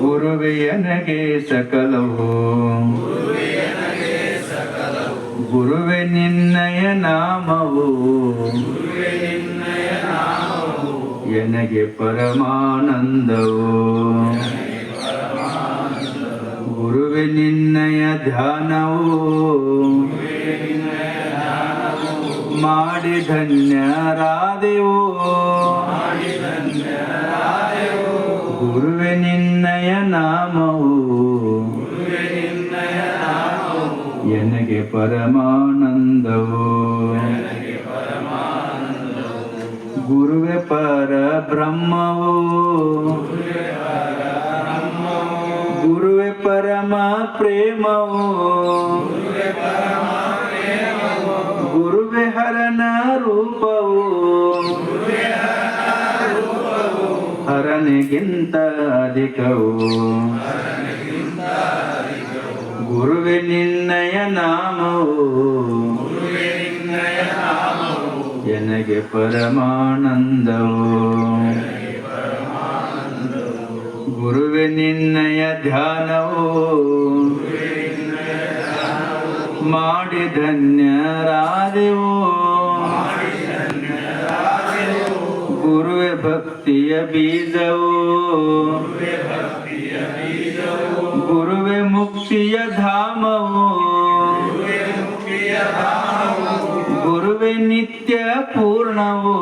ಗುರುವೆ ನನಗೆ ಸಕಲವು. ಗುರುವೆ ನಿನ್ನಯ ನಾಮವು. ಎನಗೆ ಪರಮಾನಂದವು. ಗುರುವೆ ನಿನ್ನಯ ಧ್ಯಾನವು. ಮಾಡಿ ಧನ್ಯರಾದೆವು. ಗುರುವೆ ನಿನ್ನಯ ನಾಮವು ಎನಗೆ ಪರಮಾನಂದವು ಗುರುವೆ ಪರ ಬ್ರಹ್ಮವು ಗುರುವೆ ಪರಮ ಪ್ರೇಮವು ಗುರುವೆ ಹರನ ರೂಪವು ಹರನಿಗಿಂತ ಅಧಿಕವು. ಗುರುವೆ ನಿನ್ನಯ ನಾಮವು. ಎನಗೆ ಪರಮಾನಂದವು. ಗುರುವೆ ನಿನ್ನಯ ಧ್ಯಾನವು. ಮಾಡಿ ಧನ್ಯರಾದೆವು ಗುರುವೆ ಭಕ್ತಿಯ ಬೀಜವು ಗುರುವೆ ಮುಕ್ತಿಯ ಧಾಮವು ಗುರುವೆ ನಿತ್ಯ ಪೂರ್ಣವು